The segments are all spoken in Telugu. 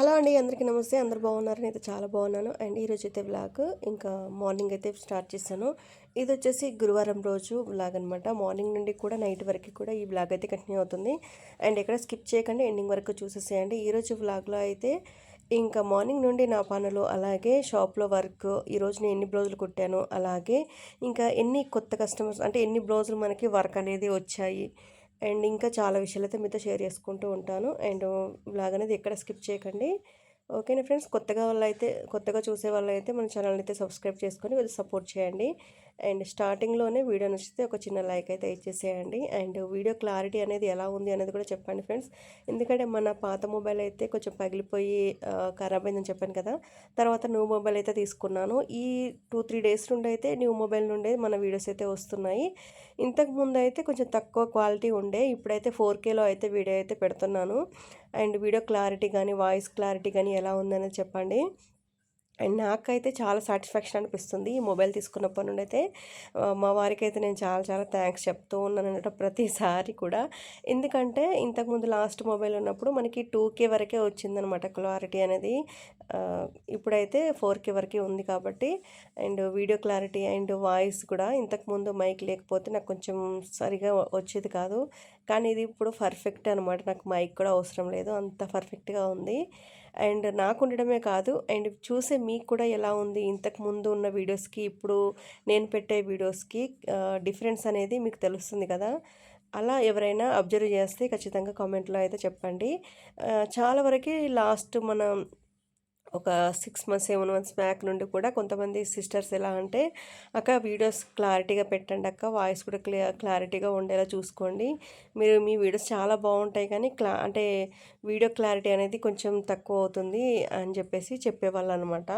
హలో అండి అందరికీ నమస్తే. అందరు బాగున్నారు? అయితే చాలా బాగున్నాను. అండ్ ఈరోజు అయితే వ్లాగ్ ఇంకా మార్నింగ్ అయితే స్టార్ట్ చేశాను. ఇది వచ్చేసి గురువారం రోజు వ్లాగ్ అనమాట మార్నింగ్ నుండి కూడా నైట్ వరకు కూడా ఈ వ్లాగ్ అయితే కంటిన్యూ అవుతుంది. అండ్ ఎక్కడ స్కిప్ చేయకండి ఎండింగ్ వరకు చూసేసేయండి. ఈరోజు వ్లాగ్లో అయితే ఇంకా మార్నింగ్ నుండి నా పనులు అలాగే షాప్లో వర్క్ ఈరోజు నేను ఎన్ని బ్లౌజులు కుట్టాను అలాగే ఇంకా ఎన్ని కొత్త కస్టమర్స్ అంటే ఎన్ని బ్లౌజులు మనకి వర్క్ అనేది వచ్చాయి అండ్ ఇంకా చాలా విషయాలు అయితే మీతో షేర్ చేసుకుంటూ ఉంటాను. అండ్ బ్లాగ్ అనేది ఎక్కడ స్కిప్ చేయకండి. ఓకేనా ఫ్రెండ్స్? కొత్తగా వాళ్ళైతే కొత్తగా చూసే వాళ్ళైతే మన ఛానల్ అయితే సబ్స్క్రైబ్ చేసుకొని కొద్దిగా సపోర్ట్ చేయండి. అండ్ స్టార్టింగ్లోనే వీడియో నచ్చితే ఒక చిన్న లైక్ అయితే ఇచ్చేసేయండి. అండ్ వీడియో క్లారిటీ అనేది ఎలా ఉంది అనేది కూడా చెప్పండి ఫ్రెండ్స్. ఎందుకంటే మన పాత మొబైల్ అయితే కొంచెం పగిలిపోయి ఖరాబ్ అయిందని చెప్పాను కదా. తర్వాత న్యూ మొబైల్ అయితే తీసుకున్నాను. ఈ టూ త్రీ డేస్ నుండి అయితే న్యూ మొబైల్ నుండి మన వీడియోస్ అయితే వస్తున్నాయి. ఇంతకు ముందు అయితే కొంచెం తక్కువ క్వాలిటీ ఉండే. ఇప్పుడైతే ఫోర్ కేలో అయితే వీడియో అయితే పెడుతున్నాను. అండ్ వీడియో క్లారిటీ కానీ వాయిస్ క్లారిటీ కానీ ఎలా ఉందనేది చెప్పండి. అండ్ నాకైతే చాలా సాటిస్ఫాక్షన్ అనిపిస్తుంది ఈ మొబైల్ తీసుకున్నప్పటి నుండి అయితే మా వారికి అయితే నేను చాలా చాలా థ్యాంక్స్ చెప్తూ ఉన్నాను అనమాట ప్రతిసారి కూడా. ఎందుకంటే ఇంతకుముందు లాస్ట్ మొబైల్ ఉన్నప్పుడు మనకి టూ కే వరకే వచ్చిందనమాట క్లారిటీ అనేది. ఇప్పుడైతే ఫోర్ కే వరకే ఉంది కాబట్టి and video clarity and voice కూడా ఇంతకుముందు మైక్ లేకపోతే నాకు కొంచెం సరిగా వచ్చేది కాదు. కానీ ఇది ఇప్పుడు పర్ఫెక్ట్ అనమాట. నాకు మైక్ కూడా అవసరం లేదు. అంత పర్ఫెక్ట్గా ఉంది. అండ్ నాకు ఉండడమే కాదు అండ్ చూసే మీకు కూడా ఎలా ఉంది ఇంతకు ముందు ఉన్న వీడియోస్కి ఇప్పుడు నేను పెట్టే వీడియోస్కి డిఫరెన్స్ అనేది మీకు తెలుస్తుంది కదా? అలా ఎవరైనా అబ్జర్వ్ చేస్తే ఖచ్చితంగా కామెంట్లో అయితే చెప్పండి. చాలా వరకు లాస్ట్ మనం ఒక six months seven months back నుండి కూడా కొంతమంది సిస్టర్స్ ఎలా అంటే అక్క వీడియోస్ క్లారిటీగా పెట్టండి అక్క వాయిస్ కూడా క్లియర్ క్లారిటీగా ఉండేలా చూసుకోండి. మీరు మీ వీడియోస్ చాలా బాగుంటాయి కానీ క్లా అంటే వీడియో క్లారిటీ అనేది కొంచెం తక్కువ అవుతుంది అని చెప్పేసి చెప్పేవాళ్ళు అనమాట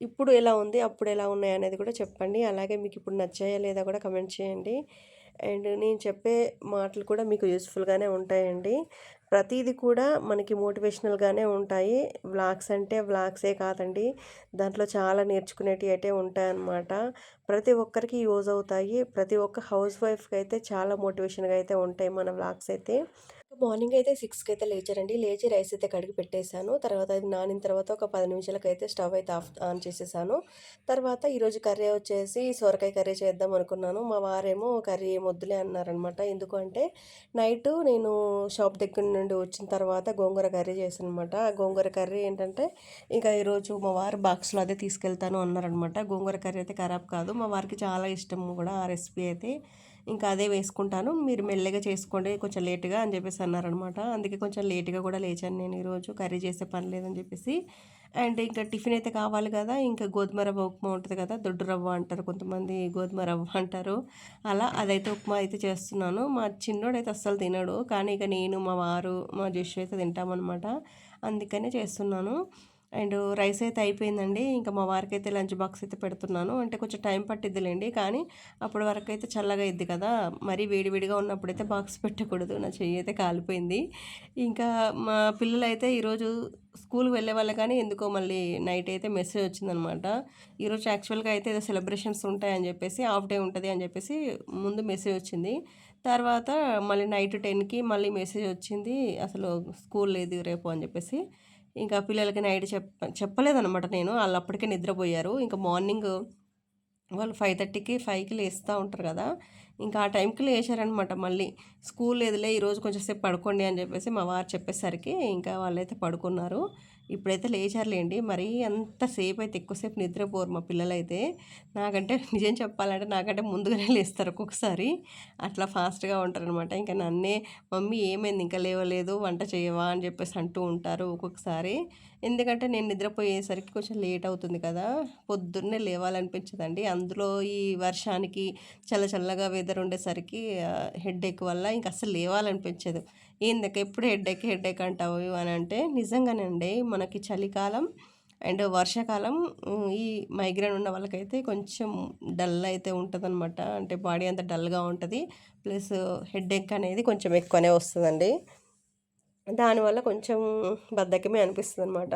ఇప్పుడు ఎలా ఉంది అప్పుడు ఎలా ఉన్నాయి అనేది కూడా చెప్పండి. అలాగే మీకు ఇప్పుడు నచ్చాయా లేదా కూడా కమెంట్ చేయండి. అండ్ నేను చెప్పే మాటలు కూడా మీకు యూస్ఫుల్గానే ఉంటాయండి. ప్రతిదీ కూడా మనకి మోటివేషనల్గానే ఉంటాయి. వ్లాగ్స్ అంటే వ్లాగ్సే కాదండి. దాంట్లో చాలా నేర్చుకునేటివి అయితే ఉంటాయన్నమాట. ప్రతి ఒక్కరికి యూజ్ అవుతాయి. ప్రతి ఒక్క హౌస్ వైఫ్కి అయితే చాలా మోటివేషన్గా అయితే ఉంటాయి మన వ్లాగ్స్ అయితే. మార్నింగ్ అయితే సిక్స్కి అయితే లేచారండి. లేచి రైస్ అయితే కడిగి పెట్టేశాను. తర్వాత అది నానిన తర్వాత ఒక పది నిమిషాలకు అయితే స్టవ్ అయితే ఆఫ్ ఆన్ చేసేసాను. తర్వాత ఈరోజు కర్రీ వచ్చేసి సొరకాయ కర్రీ చేద్దాం అనుకున్నాను. మా వారేమో కర్రీ మొద్దులే అన్నారనమాట ఎందుకంటే నైట్ నేను షాప్ దగ్గర నుండి వచ్చిన తర్వాత గోంగూర కర్రీ చేశాను అనమాట ఆ గోంగూర కర్రీ ఏంటంటే ఇంకా ఈరోజు మా వారు బాక్స్లో అదే తీసుకెళ్తాను అన్నారనమాట గోంగూర కర్రీ అయితే ఖరాబ్ కాదు. మా వారికి చాలా ఇష్టం కూడా ఆ రెసిపీ అయితే. ఇంకా అదే వేసుకుంటాను. మీరు మెల్లగా చేసుకోండి కొంచెం లేట్గా అని చెప్పేసి అన్నారనమాట. అందుకే కొంచెం లేట్గా కూడా లేచాను నేను ఈరోజు. కర్రీ చేసే పని లేదని చెప్పేసి. అండ్ ఇంకా టిఫిన్ అయితే కావాలి కదా ఇంకా గోధుమ రవ్వ ఉప్మా ఉంటుంది కదా దొడ్డు రవ్వ అంటారు కొంతమంది గోధుమ రవ్వ అంటారు. అలా అదైతే ఉప్మా అయితే చేస్తున్నాను. మా చిన్నోడు అయితే అస్సలు తినడు. కానీ ఇక నేను మా వారు మా జస్ట్ అయితే తింటామన్నమాట అందుకనే చేస్తున్నాను. అండ్ రైస్ అయితే అయిపోయిందండి. ఇంకా మా వారికి అయితే లంచ్ బాక్స్ అయితే పెడుతున్నాను. అంటే కొంచెం టైం పట్టిద్దిలేండి. కానీ అప్పటి వరకు అయితే చల్లగా ఇద్ది కదా. మరీ వేడివేడిగా ఉన్నప్పుడైతే బాక్స్ పెట్టకూడదు. నా చెయ్యి అయితే కాలిపోయింది. ఇంకా మా పిల్లలు అయితే ఈరోజు స్కూల్కి వెళ్ళే వాళ్ళు కానీ ఎందుకో మళ్ళీ నైట్ అయితే మెసేజ్ వచ్చిందనమాట. ఈరోజు యాక్చువల్గా అయితే ఏదో సెలబ్రేషన్స్ ఉంటాయని చెప్పేసి హాఫ్ డే ఉంటుంది అని చెప్పేసి ముందు మెసేజ్ వచ్చింది. తర్వాత మళ్ళీ నైట్ టెన్కి మళ్ళీ మెసేజ్ వచ్చింది. అసలు స్కూల్ లేదు రేపు అని చెప్పేసి. ఇంకా పిల్లలకి నైట్ చెప్ప చెప్పలేదనమాట నేను. వాళ్ళు అప్పటికే నిద్రపోయారు. ఇంకా మార్నింగ్ వాళ్ళు ఫైవ్ థర్టీకి ఫైవ్కి లేస్తూ ఉంటారు కదా. ఇంకా ఆ టైంకి లేచారనమాట మళ్ళీ. స్కూల్ లేదులే ఈరోజు కొంచెం సేపు పడుకోండి అని చెప్పేసి మా వారు చెప్పేసరికి ఇంకా వాళ్ళైతే పడుకున్నారు. ఇప్పుడైతే లేచారులేండి. మరీ అంతసేపు అయితే ఎక్కువసేపు నిద్రపోరు మా పిల్లలైతే. నాకంటే నిజం చెప్పాలంటే నాకంటే ముందుగానే లేస్తారు ఒక్కొక్కసారి. అట్లా ఫాస్ట్గా ఉంటారనమాట ఇంకా నన్నే మమ్మీ ఏమైంది? ఇంకా లేవలేదు. వంట చేయవా? అని చెప్పేసి అంటూ ఉంటారు ఒక్కొక్కసారి. ఎందుకంటే నేను నిద్రపోయేసరికి కొంచెం లేట్ అవుతుంది కదా. పొద్దున్నే లేవాలనిపించదండి. అందులో ఈ వర్షానికి చల్ల చల్లగా వెదర్ ఉండేసరికి హెడ్ ఎక్ వల్ల ఇంకా అసలు లేవాలనిపించదు. ఏందక్క ఎప్పుడు హెడ్డేక్ హెడ్డేక్ అంటావు? అని అంటే నిజంగానండి మనకి చలికాలం అండ్ వర్షాకాలం ఈ మైగ్రేన్ ఉన్న వాళ్ళకైతే కొంచెం డల్ అయితే ఉంటుంది అనమాట అంటే బాడీ అంతా డల్గా ఉంటుంది. ప్లస్ హెడ్ఏక్ అనేది కొంచెం ఎక్కువనే వస్తుందండి. దానివల్ల కొంచెం బద్ధకమే అనిపిస్తుంది అనమాట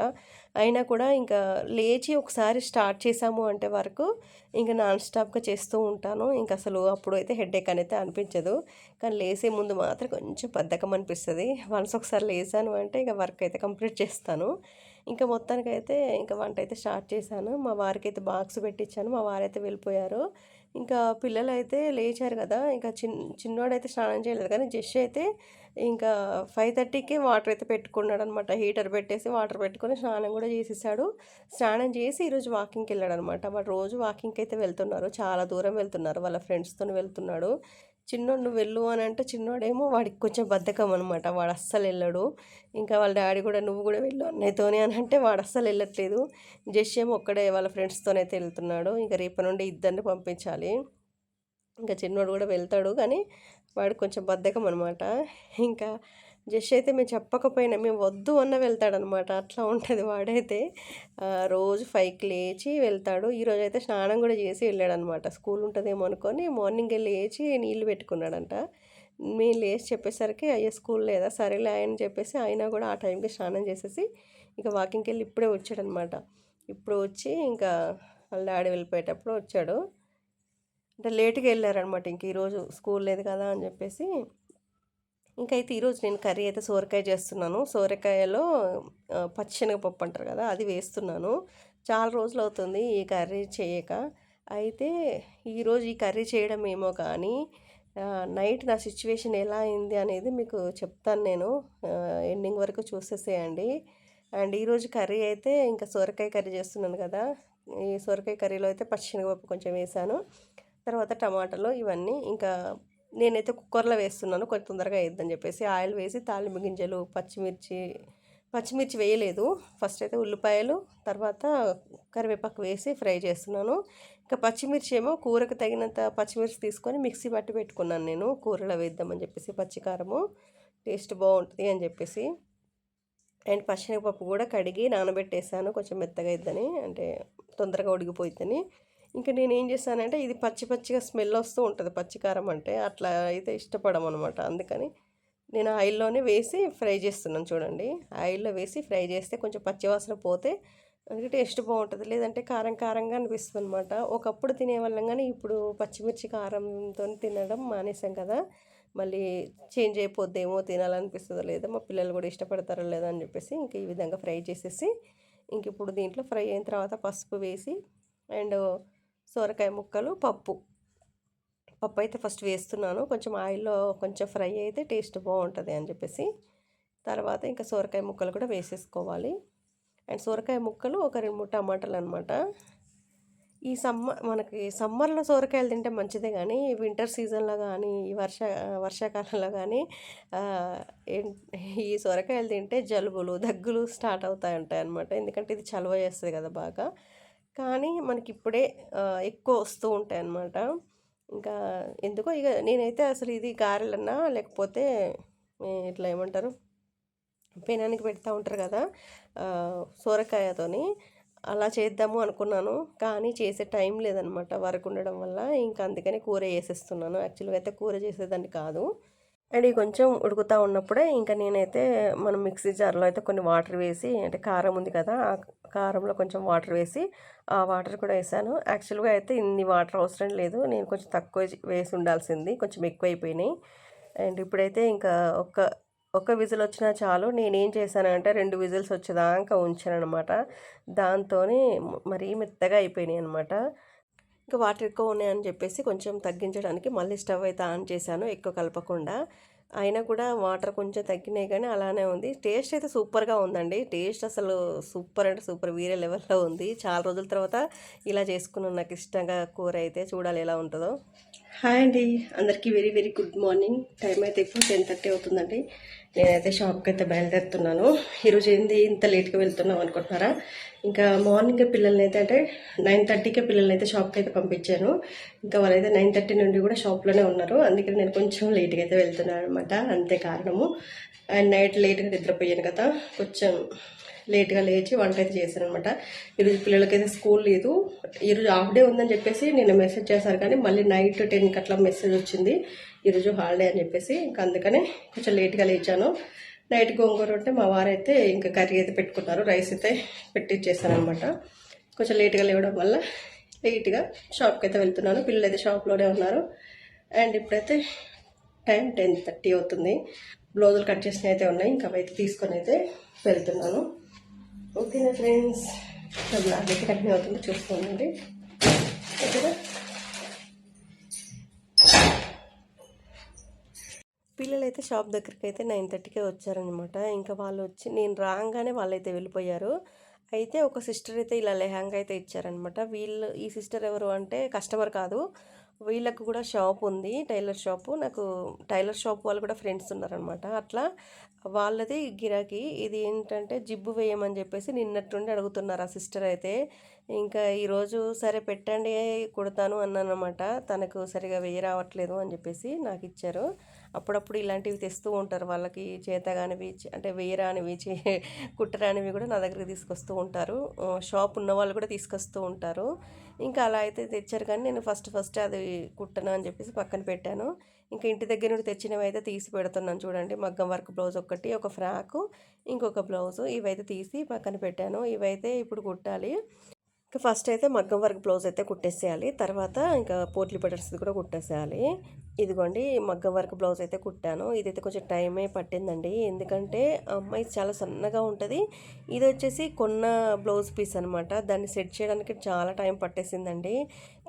అయినా కూడా ఇంకా లేచి ఒకసారి స్టార్ట్ చేసాము అంటే వరకు ఇంకా నాన్ స్టాప్గా చేస్తూ ఉంటాను. ఇంకా అసలు అప్పుడు అయితే హెడేక్ అనేది అనిపించదు. కానీ లేసే ముందు మాత్రం కొంచెం బద్ధకం అనిపిస్తుంది. వన్స్ ఒకసారి లేసాను అంటే ఇంకా వర్క్ అయితే కంప్లీట్ చేస్తాను. ఇంకా మొత్తానికైతే ఇంకా వంట అయితే స్టార్ట్ చేశాను. మా వారికి అయితే బాక్స్ పెట్టించాను మా వారైతే వెళ్ళిపోయారు. ఇంకా పిల్లలు అయితే లేచారు కదా. ఇంకా చిన్ చిన్నోడైతే స్నానం చేయలేదు కానీ జస్ట్ అయితే ఇంకా ఫైవ్ థర్టీకే వాటర్ అయితే పెట్టుకున్నాడు అనమాట హీటర్ పెట్టేసి వాటర్ పెట్టుకొని స్నానం కూడా చేసేసాడు. స్నానం చేసి ఈరోజు వాకింగ్కి వెళ్ళాడు అనమాట వాడు రోజు వాకింగ్కి అయితే వెళ్తున్నారు. చాలా దూరం వెళ్తున్నారు. వాళ్ళ ఫ్రెండ్స్తో వెళ్తున్నాడు. చిన్నోడు నువ్వు వెళ్ళు అని అంటే చిన్నోడేమో వాడికి కొంచెం బద్ధకం అనమాట. వాడు అస్సలు వెళ్ళడు. ఇంకా వాళ్ళ డాడీ కూడా నువ్వు కూడా వెళ్ళు అన్నయ్యతోనే అని అంటే వాడు అస్సలు వెళ్ళట్లేదు. జస్ట్ ఏమో ఒక్కడే వాళ్ళ ఫ్రెండ్స్తోనైతే వెళ్తున్నాడు. ఇంకా రేపటి నుండి ఇద్దరిని పంపించాలి. ఇంకా చిన్నోడు కూడా వెళ్తాడు కానీ వాడు కొంచెం బద్ధకం అనమాట ఇంకా జస్ట్ అయితే మేము చెప్పకపోయినా మేము వద్దు అన్న వెళ్తాడనమాట అట్లా ఉంటుంది వాడైతే. రోజు ఫైవ్కి లేచి వెళ్తాడు. ఈరోజు అయితే స్నానం కూడా చేసి వెళ్ళాడనమాట స్కూల్ ఉంటుందేమో అనుకొని మార్నింగ్ లేచి నీళ్ళు పెట్టుకున్నాడంట. మేము లేచి చెప్పేసరికి అయ్యే స్కూల్ లేదా సరేలే ఆయన చెప్పేసి ఆయన కూడా ఆ టైంకి స్నానం చేసేసి ఇంకా వాకింగ్కి వెళ్ళి ఇప్పుడే వచ్చాడనమాట ఇప్పుడు వచ్చి ఇంకా వాళ్ళ డాడీ వెళ్ళిపోయేటప్పుడు వచ్చాడు. అంటే లేట్గా వెళ్ళారనమాట ఇంక ఈరోజు స్కూల్ లేదు కదా అని చెప్పేసి. ఇంకైతే ఈరోజు నేను కర్రీ అయితే సోరకాయ చేస్తున్నాను. సోరకాయలో పచ్చిశనగపప్పు అంటారు కదా అది వేస్తున్నాను. చాలా రోజులు అవుతుంది ఈ కర్రీ చేయక. అయితే ఈరోజు ఈ కర్రీ చేయడం ఏమో కానీ నైట్ నా సిచ్యువేషన్ ఎలా అయింది అనేది మీకు చెప్తాను నేను. ఎండింగ్ వరకు చూసేసేయండి. అండ్ ఈరోజు కర్రీ అయితే ఇంకా సొరకాయ కర్రీ చేస్తున్నాను కదా. ఈ సొరకాయ కర్రీలో అయితే పచ్చిశనగపప్పు కొంచెం వేసాను. తర్వాత టమాటాలు ఇవన్నీ ఇంకా నేనైతే కుక్కర్లో వేస్తున్నాను కొంచెం తొందరగా వేద్దని చెప్పేసి. ఆయిల్ వేసి తాలింపు గింజలు పచ్చిమిర్చి పచ్చిమిర్చి వేయలేదు. ఫస్ట్ అయితే ఉల్లిపాయలు తర్వాత కరివేపాకు వేసి ఫ్రై చేస్తున్నాను. ఇంకా పచ్చిమిర్చి ఏమో కూరకు తగినంత పచ్చిమిర్చి తీసుకొని మిక్సీ పట్టి పెట్టుకున్నాను నేను. కూరలో వేద్దామని చెప్పేసి పచ్చికారము టేస్ట్ బాగుంటుంది అని చెప్పేసి. అండ్ పచ్చిమిరపప్పు కూడా కడిగి నానబెట్టేసాను. కొంచెం మెత్తగా ఇద్దని అంటే తొందరగా ఉడిగిపోయిద్దని ఇంకా నేను ఏం చేశానంటే ఇది పచ్చి పచ్చిగా స్మెల్ వస్తూ ఉంటుంది పచ్చికారం అంటే అట్లా అయితే ఇష్టపడము అనమాట అందుకని నేను ఆయిల్లోనే వేసి ఫ్రై చేస్తున్నాను చూడండి. ఆయిల్లో వేసి ఫ్రై చేస్తే కొంచెం పచ్చివాసన పోతే అందుకే టేస్ట్ బాగుంటుంది. లేదంటే కారం కారంగా అనిపిస్తుంది అనమాట ఒకప్పుడు తినేవాళ్ళం కానీ ఇప్పుడు పచ్చిమిర్చి కారంతో తినడం మానేసాం కదా. మళ్ళీ చేంజ్ అయిపోద్దేమో తినాలనిపిస్తుందో లేదో మా పిల్లలు కూడా ఇష్టపడతారో లేదో అని చెప్పేసి ఇంక ఈ విధంగా ఫ్రై చేసేసి ఇంక ఇప్పుడు దీంట్లో ఫ్రై అయిన తర్వాత పసుపు వేసి అండ్ సొరకాయ ముక్కలు పప్పు. పప్పు అయితే ఫస్ట్ వేస్తున్నాను. కొంచెం ఆయిల్లో కొంచెం ఫ్రై అయితే టేస్ట్ బాగుంటుంది అని చెప్పేసి. తర్వాత ఇంకా సొరకాయ ముక్కలు కూడా వేసేసుకోవాలి. అండ్ సొరకాయ ముక్కలు ఒక రెండు మూడు టమాటాలు అనమాట ఈ సమ్మర్ మనకి సమ్మర్లో సొరకాయలు తింటే మంచిదే కానీ వింటర్ సీజన్లో కానీ ఈ వర్ష వర్షాకాలంలో కానీ ఈ సొరకాయలు తింటే జలుబులు దగ్గులు స్టార్ట్ అవుతాయి ఉంటాయి అనమాట ఎందుకంటే ఇది చలవ చేస్తుంది కదా బాగా. కానీ మనకి ఇప్పుడే ఎక్కువ వస్తూ ఉంటాయి అన్నమాట ఇంకా ఎందుకో ఇక నేనైతే అసలు ఇది గారెలన్నా లేకపోతే ఇట్లా ఏమంటారు పెనానికి పెడతా ఉంటారు కదా సోరకాయతోని అలా చేద్దాము అనుకున్నాను. కానీ చేసే టైం లేదనమాట వరకు ఉండడం వల్ల. ఇంకా అందుకని కూర చేసేస్తున్నాను. యాక్చువల్గా అయితే కూర చేసేదాన్ని కాదు. అండ్ కొంచెం ఉడుకుతూ ఉన్నప్పుడే ఇంకా నేనైతే మనం మిక్సీ జార్లో అయితే కొన్ని వాటర్ వేసి అంటే కారం ఉంది కదా ఆ కారంలో కొంచెం వాటర్ వేసి ఆ వాటర్ కూడా వేసాను. యాక్చువల్గా అయితే ఇన్ని వాటర్ అవసరం లేదు. నేను కొంచెం తక్కువ వేసి ఉండాల్సింది. కొంచెం ఎక్కువ అయిపోయినాయి అండ్ ఇప్పుడైతే ఇంకా ఒక్క ఒక విజిల్ వచ్చినా చాలు. నేనేం చేశానంటే రెండు విజిల్స్ వచ్చేదాకా ఉంచాను అనమాట దాంతో మరీ మెత్తగా అయిపోయినాయి అనమాట ఇంకా వాటర్ ఎక్కువ ఉన్నాయని చెప్పేసి కొంచెం తగ్గించడానికి మళ్ళీ స్టవ్ అయితే ఆన్ చేశాను ఎక్కువ కలపకుండా. అయినా కూడా వాటర్ కొంచెం తగ్గినాయి కానీ అలానే ఉంది. టేస్ట్ అయితే సూపర్గా ఉందండి. టేస్ట్ అసలు సూపర్ అంటే సూపర్ వేరే లెవెల్లో ఉంది. చాలా రోజుల తర్వాత ఇలా చేసుకున్నాను. నాకు ఇష్టంగా కూర అయితే చూడాలి ఎలా ఉంటుందో. హాయ్ అండి. అందరికీ very very good morning. Time అయితే ఇప్పుడు టెన్ థర్టీ అవుతుందండి. నేనైతే షాప్కి అయితే బయలుదేరుతున్నాను ఈరోజు ఏంది ఇంత లేట్గా వెళ్తున్నాం అనుకుంటున్నారా? ఇంకా మార్నింగ్ పిల్లల్ని అయితే అంటే నైన్ థర్టీకే పిల్లల్ని అయితే షాప్కి అయితే పంపించాను. ఇంకా వాళ్ళైతే నైన్ థర్టీ నుండి కూడా షాప్లోనే ఉన్నారు. అందుకని నేను కొంచెం లేట్గా అయితే వెళ్తున్నాను అనమాట అంతే కారణము. అండ్ నైట్ లేట్గా నిద్రపోయాను కదా. కొంచెం లేట్గా లేచి వంట అయితే చేశాను అనమాట ఈరోజు పిల్లలకైతే స్కూల్ లేదు. ఈరోజు హాఫ్ డే ఉందని చెప్పేసి నేను మెసేజ్ చేశాను కానీ మళ్ళీ నైట్ టెన్కి అట్లా మెసేజ్ వచ్చింది. ఈరోజు హాలిడే అని చెప్పేసి. ఇంకా అందుకనే కొంచెం లేట్గా లేచాను. నైట్ గోంగూర ఉంటే మా వారైతే ఇంకా కర్రీ అయితే పెట్టుకున్నారు. రైస్ అయితే పెట్టిచ్చేసాను అనమాట కొంచెం లేట్గా లేవడం వల్ల లేట్గా షాప్కి అయితే వెళ్తున్నాను. పిల్లలు అయితే షాప్లోనే ఉన్నారు. అండ్ ఇప్పుడైతే టైం టెన్ థర్టీ అవుతుంది. బ్లౌజులు కట్ చేసినవి అయితే ఉన్నాయి. ఇంకా అవి అయితే తీసుకొని అయితే వెళ్తున్నాను. ఓకేనా ఫ్రెండ్స్? బ్లాగ్ అయితే కంటిన్యూ అవుతుంది. చూసుకోండి. ఓకేనా? పిల్లలైతే షాప్ దగ్గరికి అయితే నైన్ థర్టీకే వచ్చారనమాట. ఇంకా వాళ్ళు వచ్చి నేను రాగానే వాళ్ళైతే వెళ్ళిపోయారు. అయితే ఒక సిస్టర్ అయితే ఇలా లెహంగా అయితే ఇచ్చారనమాట. వీళ్ళు ఈ సిస్టర్ ఎవరు అంటే కస్టమర్ కాదు. వీళ్ళకు కూడా షాప్ ఉంది టైలర్ షాపు. నాకు టైలర్ షాప్ వాళ్ళు కూడా ఫ్రెండ్స్ ఉన్నారనమాట. అట్లా వాళ్ళది గిరాకీ. ఇది ఏంటంటే జిబ్బు వేయమని చెప్పేసి నిన్నట్టుండి అడుగుతున్నారు ఆ సిస్టర్ అయితే. ఇంకా ఈరోజు సరే పెట్టండి కుడతాను అన్నానమాట తనకు సరిగా వేయ రావట్లేదు అని చెప్పేసి నాకు ఇచ్చారు. అప్పుడప్పుడు ఇలాంటివి తెస్తూ ఉంటారు. వాళ్ళకి చేతగానివి అంటే వేయరానివి చే కుట్టరానివి కూడా నా దగ్గరికి తీసుకొస్తూ ఉంటారు. షాప్ ఉన్న వాళ్ళు కూడా తీసుకొస్తూ ఉంటారు. ఇంకా అలా అయితే తెచ్చారు కానీ నేను ఫస్ట్ ఫస్ట్ అది కుట్టను అని చెప్పేసి పక్కన పెట్టాను. ఇంకా ఇంటి దగ్గర నుండి తెచ్చినవి అయితే తీసి పెడుతున్నాను చూడండి. మగ్గం వర్క్ బ్లౌజ్ ఒకటి ఒక ఫ్రాకు ఇంకొక బ్లౌజు ఇవైతే తీసి పక్కన పెట్టాను. ఇవైతే ఇప్పుడు కుట్టాలి. ఫస్ట్ అయితే మగ్గం వర్క్ బ్లౌజ్ అయితే కుట్టేసేయాలి. తర్వాత ఇంకా పోట్లీ బటర్స్ కూడా కుట్టేసేయాలి. ఇదిగోండి మగ్గం వర్క్ బ్లౌజ్ అయితే కుట్టాను. ఇదైతే కొంచెం టైమే పట్టిందండి. ఎందుకంటే అమ్మాయి చాలా సన్నగా ఉంటుంది. ఇది వచ్చేసి కొన్న బ్లౌజ్ పీస్ అనమాట దాన్ని సెట్ చేయడానికి చాలా టైం పట్టేసిందండి.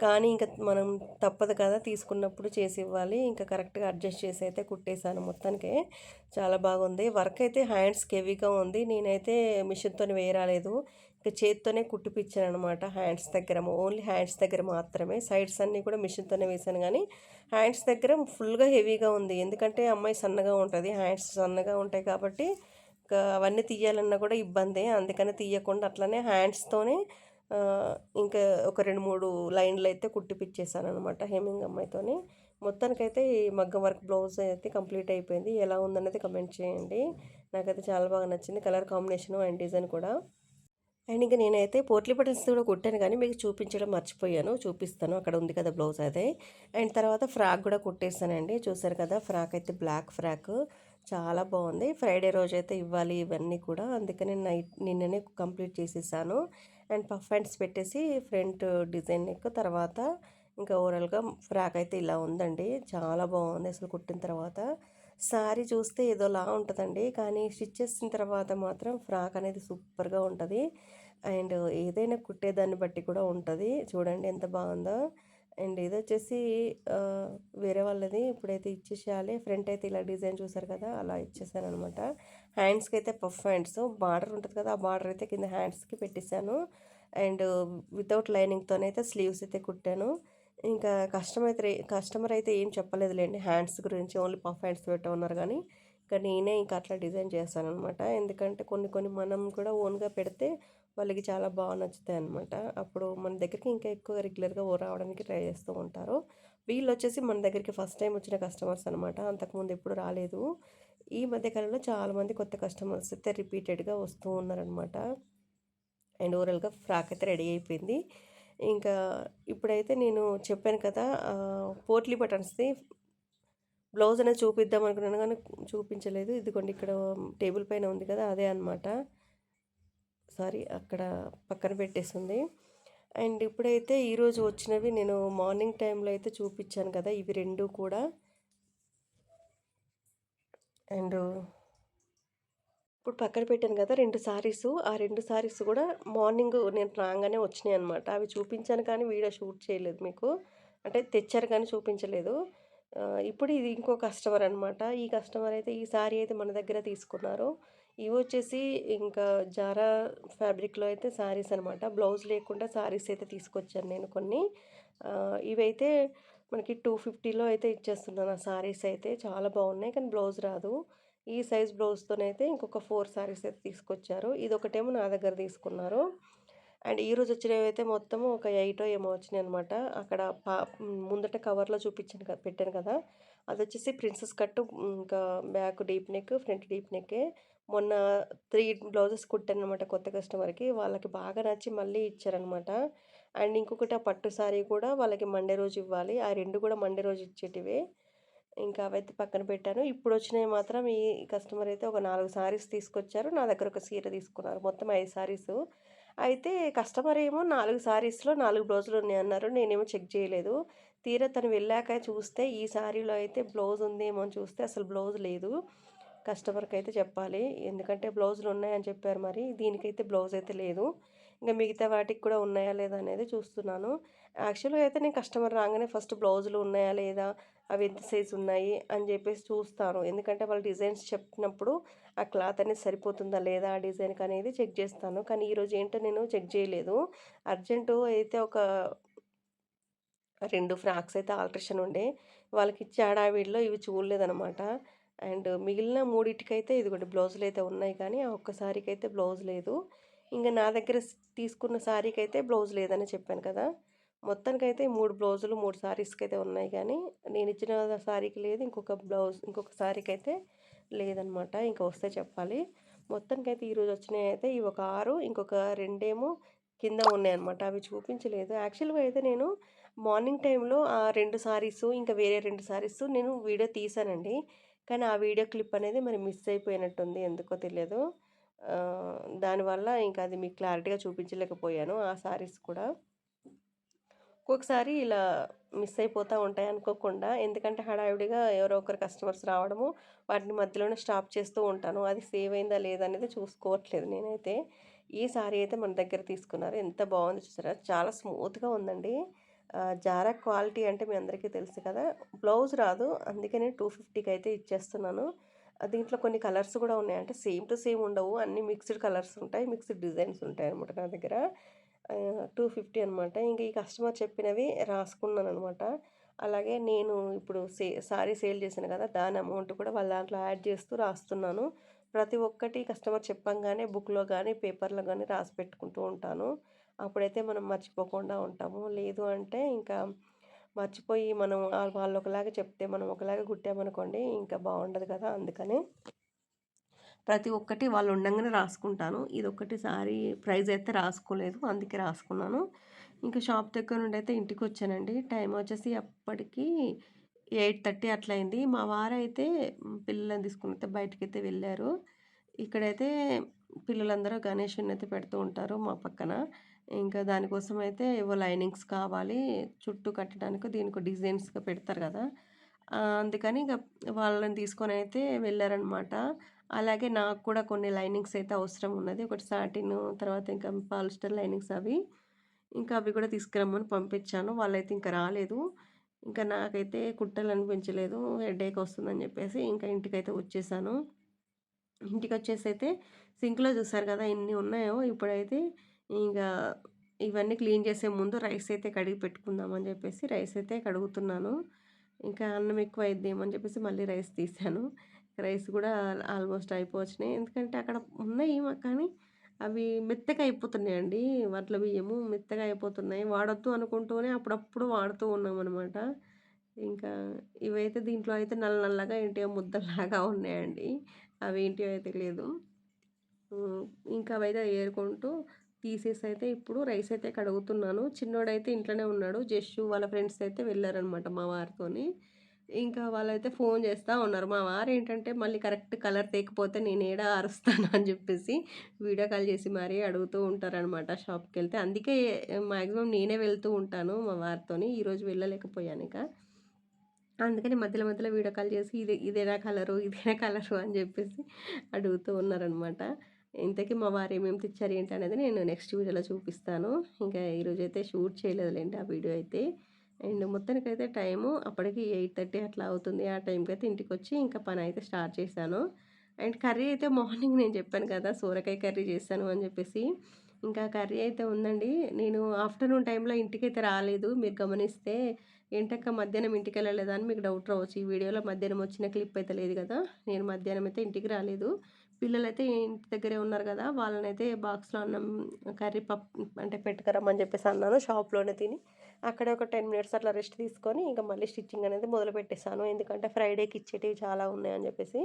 కానీ ఇంకా మనం తప్పదు కదా తీసుకున్నప్పుడు చేసి ఇవ్వాలి. ఇంకా కరెక్ట్గా అడ్జస్ట్ చేసి అయితే కుట్టేశాను మొత్తానికి. చాలా బాగుంది. వర్క్ అయితే హ్యాండ్స్కి హెవీగా ఉంది. నేనైతే మిషన్తో వేయరాలేదు. చేత్తోనే కుట్టిపించాను అనమాట హ్యాండ్స్ దగ్గర ఓన్లీ హ్యాండ్స్ దగ్గర మాత్రమే. సైడ్స్ అన్నీ కూడా మిషన్తోనే వేసాను కానీ హ్యాండ్స్ దగ్గర ఫుల్గా హెవీగా ఉంది. ఎందుకంటే అమ్మాయి సన్నగా ఉంటుంది. హ్యాండ్స్ సన్నగా ఉంటాయి కాబట్టి ఇంకా అవన్నీ తీయాలన్నా కూడా ఇబ్బందే. అందుకని తీయకుండా అట్లనే హ్యాండ్స్తోనే ఇంకా ఒక రెండు మూడు లైన్లు అయితే కుట్టిపిచ్చేసాను అనమాట హేమింగ్ అమ్మాయితోని. మొత్తానికైతే ఈ మగ్గం వర్క్ బ్లౌజ్ అయితే కంప్లీట్ అయిపోయింది. ఎలా ఉందన్నది కమెంట్ చేయండి. నాకైతే చాలా బాగా నచ్చింది. కలర్ కాంబినేషను అండ్ డిజైన్ కూడా. అండ్ ఇంకా నేనైతే పోట్లీ బటన్స్ కూడా కుట్టాను కానీ మీకు చూపించడం మర్చిపోయాను. చూపిస్తాను. అక్కడ ఉంది కదా బ్లౌజ్ అదే. అండ్ తర్వాత ఫ్రాక్ కూడా కుట్టేస్తానండి చూసారు కదా ఫ్రాక్ అయితే బ్లాక్ ఫ్రాక్. చాలా బాగుంది. ఫ్రైడే రోజు అయితే ఇవ్వాలి ఇవన్నీ కూడా. అందుకని నైట్ నిన్ననే కంప్లీట్ చేసేసాను. అండ్ పఫ్ హ్యాండ్స్ పెట్టేసి ఫ్రంట్ డిజైన్ నెక్ తర్వాత ఇంకా ఓవరాల్గా ఫ్రాక్ అయితే ఇలా ఉందండి. చాలా బాగుంది అసలు కుట్టిన తర్వాత. శారీ చూస్తే ఏదోలా ఉంటుందండి. కానీ స్టిచ్ చేసిన తర్వాత మాత్రం ఫ్రాక్ అనేది సూపర్గా ఉంటుంది. అండ్ ఏదైనా కుట్టేదాన్ని బట్టి కూడా ఉంటుంది. చూడండి ఎంత బాగుందో. అండ్ ఇది వచ్చేసి వేరే వాళ్ళది ఇప్పుడైతే ఇచ్చేసేయాలి. ఫ్రంట్ అయితే ఇలా డిజైన్ చూసారు కదా అలా ఇచ్చేసాను అనమాట హ్యాండ్స్కి అయితే పఫ్ హ్యాండ్స్. బార్డర్ ఉంటుంది కదా ఆ బార్డర్ అయితే కింద హ్యాండ్స్కి పెట్టేశాను. అండ్ వితౌట్ లైనింగ్తోనైతే స్లీవ్స్ అయితే కుట్టాను. ఇంకా కస్టమర్ అయితే కస్టమర్ అయితే ఏం చెప్పలేదులేండి. హ్యాండ్స్ గురించి ఓన్లీ పఫ్ హ్యాండ్స్ పెట్టమన్నారు కానీ ఇంకా నేనే ఇంకా అట్లా డిజైన్ చేస్తాను అనమాట ఎందుకంటే కొన్ని కొన్ని మనం కూడా ఓన్గా పెడితే వాళ్ళకి చాలా బాగా నచ్చుతాయి అనమాట అప్పుడు మన దగ్గరికి ఇంకా ఎక్కువ రెగ్యులర్గా ఓ రావడానికి ట్రై చేస్తూ ఉంటారు. వీళ్ళు వచ్చేసి మన దగ్గరికి ఫస్ట్ టైం వచ్చిన కస్టమర్స్ అనమాట అంతకుముందు ఎప్పుడు రాలేదు. ఈ మధ్యకాలంలో చాలామంది కొత్త కస్టమర్స్ అయితే రిపీటెడ్గా వస్తూ ఉన్నారనమాట అండ్ ఓవరాల్గా ఫ్రాక్ అయితే రెడీ అయిపోయింది. ఇంకా ఇప్పుడైతే నేను చెప్పాను కదా పోట్లీ బటన్స్ది బ్లౌజ్ అనేది చూపిద్దాం అనుకున్నాను కానీ చూపించలేదు. ఇదిగోండి ఇక్కడ టేబుల్ పైన ఉంది కదా అదే అనమాట సారీ అక్కడ పక్కన పెట్టేసింది. అండ్ ఇప్పుడైతే ఈరోజు వచ్చినవి నేను మార్నింగ్ టైంలో అయితే చూపించాను కదా ఇవి రెండు కూడా. అండ్ ఇప్పుడు పక్కన పెట్టాను కదా రెండు సారీస్ ఆ రెండు సారీస్ కూడా మార్నింగ్ నేను రాగానే వచ్చినాయి అనమాట అవి చూపించాను కానీ వీడియో షూట్ చేయలేదు మీకు. అంటే తెచ్చారు కానీ చూపించలేదు. ఇప్పుడు ఇది ఇంకో కస్టమర్ అనమాట ఈ కస్టమర్ అయితే ఈ సారీ అయితే మన దగ్గర తీసుకున్నారు. ఇవి వచ్చేసి ఇంకా జారా ఫ్యాబ్రిక్లో అయితే శారీస్ అనమాట బ్లౌజ్ లేకుండా శారీస్ అయితే తీసుకొచ్చాను నేను కొన్ని. ఇవైతే మనకి టూ ఫిఫ్టీలో అయితే ఇచ్చేస్తున్నాను ఆ శారీస్ అయితే. చాలా బాగున్నాయి కానీ బ్లౌజ్ రాదు. ఈ సైజ్ బ్లౌజ్తోనైతే ఇంకొక ఫోర్ శారీస్ అయితే తీసుకొచ్చారు. ఇది ఒకటేమో నా దగ్గర తీసుకున్నారు. అండ్ ఈరోజు వచ్చినవి అయితే మొత్తము ఒక ఎయిటో ఏమో వచ్చినాయి అనమాట అక్కడ పా ముందట కవర్లో చూపించాను కదా పెట్టాను కదా. అది వచ్చేసి ప్రిన్సెస్ కట్టు ఇంకా back deep neck front deep నెక్కే. మొన్న త్రీ బ్లౌజెస్ కుట్టాను అనమాట కొత్త కస్టమర్కి. వాళ్ళకి బాగా నచ్చి మళ్ళీ ఇచ్చారనమాట అండ్ ఇంకొకటి ఆ పట్టు శారీ కూడా వాళ్ళకి మండే రోజు ఇవ్వాలి. ఆ రెండు కూడా మండే రోజు ఇచ్చేటివి. ఇంకా అవైతే పక్కన పెట్టాను. ఇప్పుడు వచ్చినవి మాత్రం ఈ కస్టమర్ అయితే ఒక నాలుగు సారీస్ తీసుకొచ్చారు. నా దగ్గర ఒక చీర తీసుకున్నారు. మొత్తం ఐదు సారీస్. అయితే కస్టమర్ ఏమో నాలుగు సారీస్లో నాలుగు బ్లౌజులు ఉన్నాయి అన్నారు. నేనేమో చెక్ చేయలేదు. తీరా తను వెళ్ళాక చూస్తే ఈ సారీలో అయితే బ్లౌజ్ ఉందేమో అని చూస్తే అసలు బ్లౌజ్ లేదు. కస్టమర్కి అయితే చెప్పాలి. ఎందుకంటే బ్లౌజులు ఉన్నాయని చెప్పారు మరి. దీనికైతే బ్లౌజ్ అయితే లేదు. ఇంకా మిగతా వాటికి కూడా ఉన్నాయా లేదా అనేది చూస్తున్నాను. యాక్చువల్గా అయితే నేను కస్టమర్ రాగానే ఫస్ట్ బ్లౌజులు ఉన్నాయా లేదా? అవి ఎంత సైజు ఉన్నాయి? అని చెప్పేసి చూస్తాను. ఎందుకంటే వాళ్ళు డిజైన్స్ చెప్పినప్పుడు ఆ క్లాత్ అనేది సరిపోతుందా లేదా? ఆ డిజైన్కి అనేది చెక్ చేస్తాను. కానీ ఈరోజు ఏంటో నేను చెక్ చేయలేదు. అర్జెంటు అయితే ఒక రెండు ఫ్రాక్స్ అయితే ఆల్ట్రేషన్ ఉండే. వాళ్ళకి ఇచ్చే హడావిడిలో ఇవి చూడలేదనమాట అండ్ మిగిలిన మూడింటికైతే ఇదిగోండి బ్లౌజులు అయితే ఉన్నాయి కానీ ఆ ఒక్కసారికి అయితే బ్లౌజ్ లేదు. ఇంకా నా దగ్గర తీసుకున్న శారీకి అయితే బ్లౌజ్ లేదని చెప్పాను కదా! మొత్తానికైతే మూడు బ్లౌజులు మూడు శారీస్కి అయితే ఉన్నాయి కానీ నేను ఇచ్చిన శారీకి లేదు. ఇంకొక బ్లౌజ్ ఇంకొక శారీకి అయితే లేదనమాట. ఇంకా వస్తే చెప్పాలి. మొత్తానికైతే ఈరోజు వచ్చినాయి అయితే ఇవి ఒక ఆరు ఇంకొక రెండేమో కింద ఉన్నాయన్నమాట. అవి చూపించలేదు. యాక్చువల్గా అయితే నేను మార్నింగ్ టైంలో ఆ రెండు సారీస్ ఇంకా వేరే రెండు సారీస్ నేను వీడియో తీసానండి. కానీ ఆ వీడియో క్లిప్ అనేది మరి మిస్ అయిపోయినట్టుంది. ఎందుకో తెలియదు. దానివల్ల ఇంకా అది మీకు క్లారిటీగా చూపించలేకపోయాను ఆ సారీస్ కూడా. ఒక్కొక్కసారి ఇలా మిస్ అయిపోతూ ఉంటాయి అనుకోకుండా ఎందుకంటే హడావిడిగా ఎవరో ఒకరు కస్టమర్స్ రావడము వాటిని మధ్యలోనే స్టాప్ చేస్తూ ఉంటాను. అది సేవ్ అయిందా లేదా అనేది చూసుకోవట్లేదు నేనైతే. ఈ సారీ అయితే మన దగ్గర తీసుకున్నారు. ఎంత బాగుంది చూసారా? చాలా స్మూత్గా ఉందండి. జారా క్వాలిటీ అంటే మీ అందరికీ తెలుసు కదా? బ్లౌజ్ రాదు. అందుకని టూ ఫిఫ్టీకి అయితే ఇచ్చేస్తున్నాను. దీంట్లో కొన్ని కలర్స్ కూడా ఉన్నాయి అంటే సేమ్ టు సేమ్ ఉండవు. అన్ని మిక్స్డ్ కలర్స్ ఉంటాయి మిక్స్డ్ డిజైన్స్ ఉంటాయి అనమాట నా దగ్గర. టూ ఫిఫ్టీ అనమాట ఇంకా ఈ కస్టమర్ చెప్పినవి రాసుకున్నాను అనమాట అలాగే నేను ఇప్పుడు సే సారీ సేల్ చేశాను కదా దాని అమౌంట్ కూడా వాళ్ళ దాంట్లో యాడ్ చేస్తూ రాస్తున్నాను. ప్రతి ఒక్కటి కస్టమర్ చెప్పంగానే బుక్లో కానీ పేపర్లో కానీ రాసి పెట్టుకుంటూ ఉంటాను. అప్పుడైతే మనం మర్చిపోకుండా ఉంటాము. లేదు అంటే ఇంకా మర్చిపోయి మనం వాళ్ళు ఒకలాగా చెప్తే మనం ఒకలాగా కుట్టామనుకోండి ఇంకా బాగుండదు కదా అందుకని. ప్రతి ఒక్కటి వాళ్ళు ఉండగానే రాసుకుంటాను. ఇది ఒకటి ప్రైజ్ అయితే రాసుకోలేదు అందుకే రాసుకున్నాను. ఇంకా షాప్ దగ్గర నుండి అయితే ఇంటికి వచ్చానండి టైం వచ్చేసి అప్పటికి ఎయిట్ థర్టీ అట్లయింది. మా వారైతే పిల్లలను తీసుకుని అయితే బయటకు అయితే వెళ్ళారు. ఇక్కడైతే పిల్లలందరూ గణేషుని అయితే పెడుతూ ఉంటారు మా పక్కన. ఇంకా దానికోసం అయితే ఏవో లైనింగ్స్ కావాలి చుట్టూ కట్టడానికి దీనికి డిజైన్స్గా పెడతారు కదా. అందుకని ఇక వాళ్ళని తీసుకొని అయితే వెళ్ళారనమాట అలాగే నాకు కూడా కొన్ని లైనింగ్స్ అయితే అవసరం ఉన్నది. ఒకటి సాటిన్ తర్వాత ఇంకా పాలిస్టర్ లైనింగ్స్ అవి. ఇంకా అవి కూడా తీసుకురమ్మని పంపించాను. వాళ్ళైతే ఇంకా రాలేదు. ఇంకా నాకైతే కుట్టలు అనిపించలేదు. హెడేక్ వస్తుందని చెప్పేసి ఇంకా ఇంటికైతే వచ్చేసాను. ఇంటికి వచ్చేసి అయితే సింక్లో చూసారు కదా ఎన్ని ఉన్నాయో ఇప్పుడైతే ఇంకా ఇవన్నీ క్లీన్ చేసే ముందు రైస్ అయితే కడిగి పెట్టుకుందామని చెప్పేసి రైస్ అయితే కడుగుతున్నాను. ఇంకా అన్నం ఎక్కువ అయిద్దేమని చెప్పేసి మళ్ళీ రైస్ తీసాను. రైస్ కూడా ఆల్మోస్ట్ అయిపోవచ్చినాయి. ఎందుకంటే అక్కడ ఉన్నాయి కానీ అవి మెత్తగా అయిపోతున్నాయండి. వడ్ల బియ్యము మెత్తగా అయిపోతున్నాయి. వాడొద్దు అనుకుంటూనే అప్పుడప్పుడు వాడుతూ ఉన్నాం అనమాట ఇంకా ఇవైతే దీంట్లో అయితే నల్ల నల్లగా ఏంటియో ముద్దలాగా ఉన్నాయండి. అవి ఏంటియో అయితే లేదు. ఇంకా అవైతే ఏరుకుంటూ తీసేసి అయితే ఇప్పుడు రైస్ అయితే కడుగుతున్నాను. చిన్నోడైతే ఇంట్లోనే ఉన్నాడు. జస్ట్ వాళ్ళ ఫ్రెండ్స్ అయితే వెళ్ళారనమాట మా వారితోని. ఇంకా వాళ్ళైతే ఫోన్ చేస్తూ ఉన్నారు. మా వారు ఏంటంటే మళ్ళీ కరెక్ట్ కలర్ తేకపోతే నేను ఏడా అరుస్తాను అని చెప్పేసి వీడియో కాల్ చేసి మరీ అడుగుతూ ఉంటారనమాట షాప్కి వెళ్తే అందుకే మ్యాక్సిమం నేనే వెళ్తూ ఉంటాను మా వారితోని. ఈరోజు వెళ్ళలేకపోయాను ఇక. అందుకని మధ్యలో మధ్యలో వీడియో కాల్ చేసి ఇది ఇదేనా కలరు? ఇదేనా కలరు? అని చెప్పేసి అడుగుతూ ఉన్నారనమాట ఇంతకీ మా వారు ఏమేమి తెచ్చారు ఏంటి అనేది నేను నెక్స్ట్ వీడియోలో చూపిస్తాను. ఇంకా ఈరోజు అయితే షూట్ చేయలేదులేండి ఆ వీడియో అయితే. అండ్ మొత్తానికైతే టైము అప్పటికి ఎయిట్ థర్టీ అట్లా అవుతుంది. ఆ టైంకి అయితే ఇంటికి వచ్చి ఇంకా పని అయితే స్టార్ట్ చేశాను. అండ్ కర్రీ అయితే మార్నింగ్ నేను చెప్పాను కదా సూరకాయ కర్రీ చేశాను అని చెప్పేసి. ఇంకా కర్రీ అయితే ఉందండి. నేను ఆఫ్టర్నూన్ టైంలో ఇంటికైతే రాలేదు. మీరు గమనిస్తే ఏంటక్క మధ్యాహ్నం ఇంటికి వెళ్ళలేదా అని మీకు డౌట్ రావచ్చు. ఈ వీడియోలో మధ్యాహ్నం వచ్చిన క్లిప్ అయితే లేదు కదా నేను మధ్యాహ్నం అయితే ఇంటికి రాలేదు. పిల్లలైతే ఇంటి దగ్గరే ఉన్నారు కదా వాళ్ళనైతే బాక్స్లో అన్నం కర్రీ పప్పు అంటే పెట్టుకురమ్మని చెప్పేసి అన్నాను షాప్లోనే తిని అక్కడే ఒక టెన్ మినిట్స్ అట్లా రెస్ట్ తీసుకొని ఇంకా మళ్ళీ స్టిచ్చింగ్ అనేది మొదలు పెట్టేశాను. ఎందుకంటే ఫ్రైడేకి ఇచ్చేటివి చాలా ఉన్నాయని చెప్పేసి.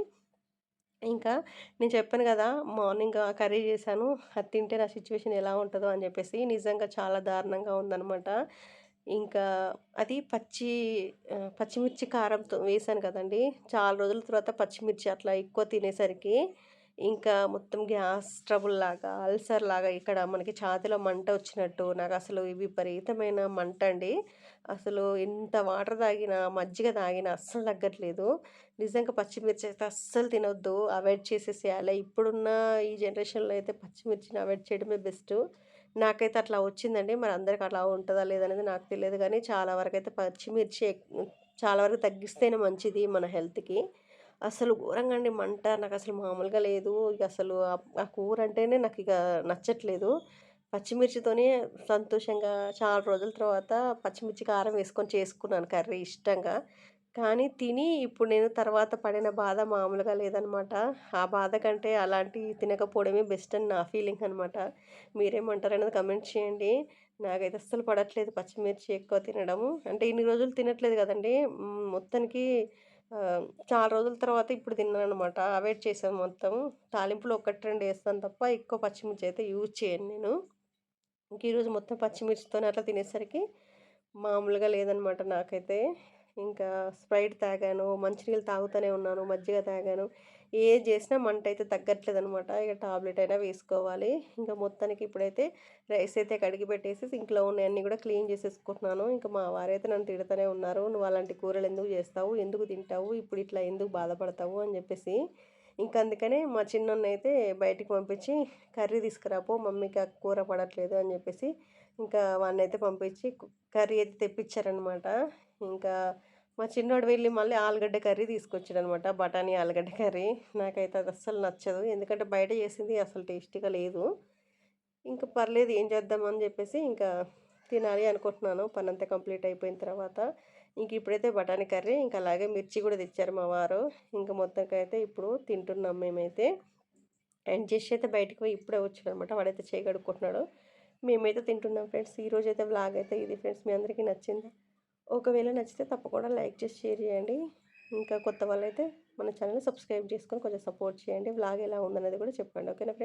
ఇంకా నేను చెప్పాను కదా మార్నింగ్ కర్రీ చేశాను అది తింటే నా సిచ్యువేషన్ ఎలా ఉంటుందో అని చెప్పేసి నిజంగా చాలా దారుణంగా ఉందనమాట ఇంకా అది పచ్చి పచ్చిమిర్చి కారంతో వేసాను కదండి చాలా రోజుల తర్వాత పచ్చిమిర్చి అట్లా ఎక్కువ తినేసరికి ఇంకా మొత్తం గ్యాస్ ట్రబుల్ లాగా అల్సర్ లాగా ఇక్కడ మనకి ఛాతిలో మంట వచ్చినట్టు నాకు అసలు విపరీతమైన మంట అండి. అసలు ఎంత వాటర్ తాగినా మజ్జిగ తాగినా అస్సలు తగ్గట్లేదు. నిజంగా పచ్చిమిర్చి అయితే అస్సలు తినొద్దు. అవాయిడ్ చేసేసేయాలి ఇప్పుడున్న ఈ జనరేషన్లో అయితే పచ్చిమిర్చిని అవాయిడ్ చేయడమే బెస్ట్. నాకైతే అట్లా వచ్చిందండి. మరి అందరికి అలా ఉంటుందా లేదనేది నాకు తెలియదు. కానీ చాలా వరకు అయితే పచ్చిమిర్చి చాలా వరకు తగ్గిస్తేనే మంచిది మన హెల్త్కి. అసలు ఘోరంగా అండి మంట నాకు అసలు మామూలుగా లేదు. ఇక అసలు ఆ కూర అంటేనే నాకు ఇక నచ్చట్లేదు. పచ్చిమిర్చితోనే సంతోషంగా చాలా రోజుల తర్వాత పచ్చిమిర్చి కారం వేసుకొని చేసుకున్నాను కర్రీ ఇష్టంగా. కానీ తిని ఇప్పుడు నేను తర్వాత పడిన బాధ మామూలుగా లేదనమాట. ఆ బాధ కంటే అలాంటి తినకపోవడమే బెస్ట్ అని నా ఫీలింగ్ అనమాట. మీరేమంటారు అనేది కమెంట్ చేయండి. నాకైతే అస్సలు పడట్లేదు పచ్చిమిర్చి ఎక్కువ తినడము. అంటే ఇన్ని రోజులు తినట్లేదు కదండి. మొత్తానికి చాలా రోజుల తర్వాత ఇప్పుడు తిన్నాను అనమాట అవాయిడ్ చేసాను మొత్తం. తాలింపులో ఒకటి రెండు వేస్తాను తప్ప ఎక్కువ పచ్చిమిర్చి అయితే యూజ్ చేయను నేను. ఇంక ఈరోజు మొత్తం పచ్చిమిర్చితోనే అట్లా తినేసరికి మామూలుగా లేదనమాట నాకైతే. ఇంకా స్ప్రైట్ తాగాను మంచినీళ్ళు తాగుతూనే ఉన్నాను మజ్జిగ తాగాను. ఏది చేసినా మంట అయితే తగ్గట్లేదు అనమాట ఇక టాబ్లెట్ అయినా వేసుకోవాలి. ఇంకా మొత్తానికి ఇప్పుడైతే రైస్ అయితే కడిగి పెట్టేసి ఇంట్లో ఉన్నాయన్నీ కూడా క్లీన్ చేసేసుకుంటున్నాను. ఇంకా మా వారైతే నన్ను తిడుతూనే ఉన్నారు. నువ్వు అలాంటి కూరలు ఎందుకు చేస్తావు? ఎందుకు తింటావు? ఇప్పుడు ఇట్లా ఎందుకు బాధపడతావు? అని చెప్పేసి. ఇంకా అందుకనే మా చిన్న అయితే బయటికి పంపించి కర్రీ తీసుకురాపో మమ్మీకి కూర పడట్లేదు అని చెప్పేసి ఇంకా వాడిని అయితే పంపించి కర్రీ అయితే తెప్పించారనమాట. ఇంకా మా చిన్నోడు వెళ్ళి మళ్ళీ ఆలుగడ్డ కర్రీ తీసుకొచ్చాడు అనమాట బఠానీ ఆలుగడ్డ కర్రీ. నాకైతే అది అస్సలు నచ్చదు. ఎందుకంటే బయట చేసింది అసలు టేస్టీగా లేదు. ఇంకా పర్లేదు ఏం చేద్దామని చెప్పేసి ఇంకా తినాలి అనుకుంటున్నాను. పని అంతా కంప్లీట్ అయిపోయిన తర్వాత ఇంక ఇప్పుడైతే బఠానీ కర్రీ ఇంకా అలాగే మిర్చి కూడా తెచ్చారు మా వారు. ఇంకా మొత్తంకైతే ఇప్పుడు తింటున్నాం మేమైతే. అండ్ జస్ట్ అయితే బయటకు పోయి ఇప్పుడే వచ్చాడు అనమాట వాడైతే చేయగడుక్కుంటున్నాడు మేమైతే తింటున్నాం ఫ్రెండ్స్. ఈరోజు అయితే వ్లాగ్ అయితే ఇది ఫ్రెండ్స్. మీ అందరికీ నచ్చింది. ఒకవేళ నచ్చితే తప్పకుండా లైక్ చేసి షేర్ చేయండి. ఇంకా కొత్త వాళ్ళైతే మన ఛానల్ సబ్స్క్రైబ్ చేసుకొని కొంచెం సపోర్ట్ చేయండి. వ్లాగ్ ఎలా ఉందనేది కూడా చెప్పండి. ఓకేనా ఫ్రెండ్స్?